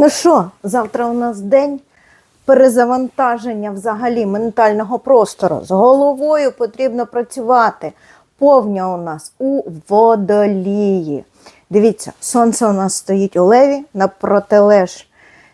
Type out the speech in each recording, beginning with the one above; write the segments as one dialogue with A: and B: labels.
A: Ну що, завтра у нас день перезавантаження взагалі ментального простору. З головою потрібно працювати. Повня у нас у водолії. Дивіться, сонце у нас стоїть у леві, на протилеж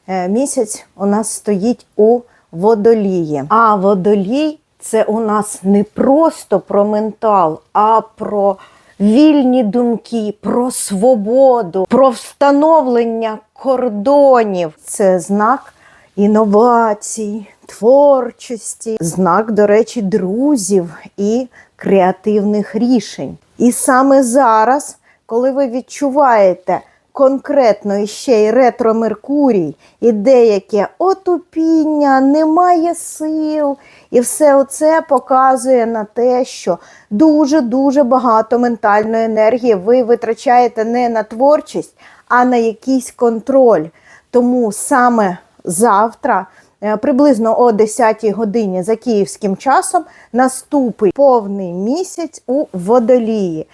A: е, місяць у нас стоїть у водолії. А водолій це у нас не просто про ментал, а про вільні думки, про свободу, про встановлення кордонів. Це знак інновацій, творчості, знак, до речі, друзів і креативних рішень. І саме зараз, коли ви відчуваєте конкретно іще й ретро Меркурій, і деяке отупіння, немає сил, і все це показує на те, що дуже-дуже багато ментальної енергії ви витрачаєте не на творчість, а на якийсь контроль. Тому саме завтра, е, приблизно о 10 годині за київським часом, наступить повний місяць у водолії.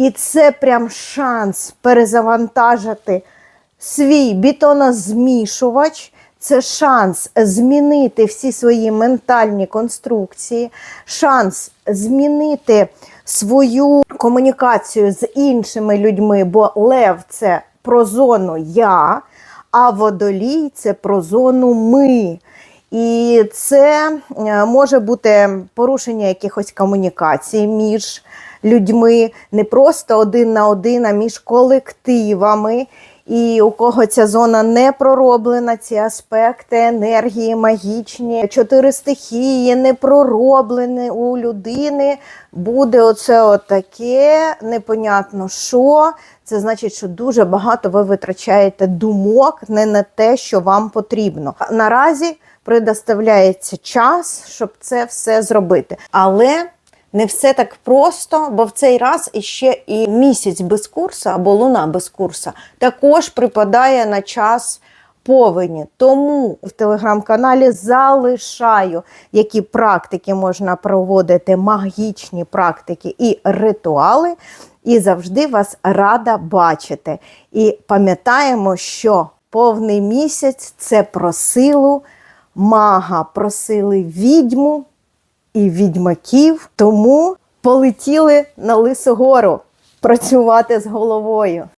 A: І це прям шанс перезавантажити свій бетонозмішувач. Це шанс змінити всі свої ментальні конструкції, шанс змінити свою комунікацію з іншими людьми, бо лев це про зону я, а водолій це про зону ми. І це е, може бути порушення якихось комунікацій між людьми, не просто один на один, а між колективами. І у кого ця зона не пророблена, ці аспекти енергії, магічні, чотири стихії не пророблені у людини, буде оце отаке, непонятно що. Це значить, що дуже багато ви витрачаєте думок не на те, що вам потрібно. Наразі предоставляється час, щоб це все зробити. Але не все так просто, бо в цей раз іще і місяць без курсу або луна без курсу також припадає на час повені. Тому в телеграм-каналі залишаю, які практики можна проводити, магічні практики і ритуали. І завжди вас рада бачити. І пам'ятаємо, що повний місяць це про силу мага, про сили відьму і відьмаків. Тому полетіли на Лисогору працювати з головою.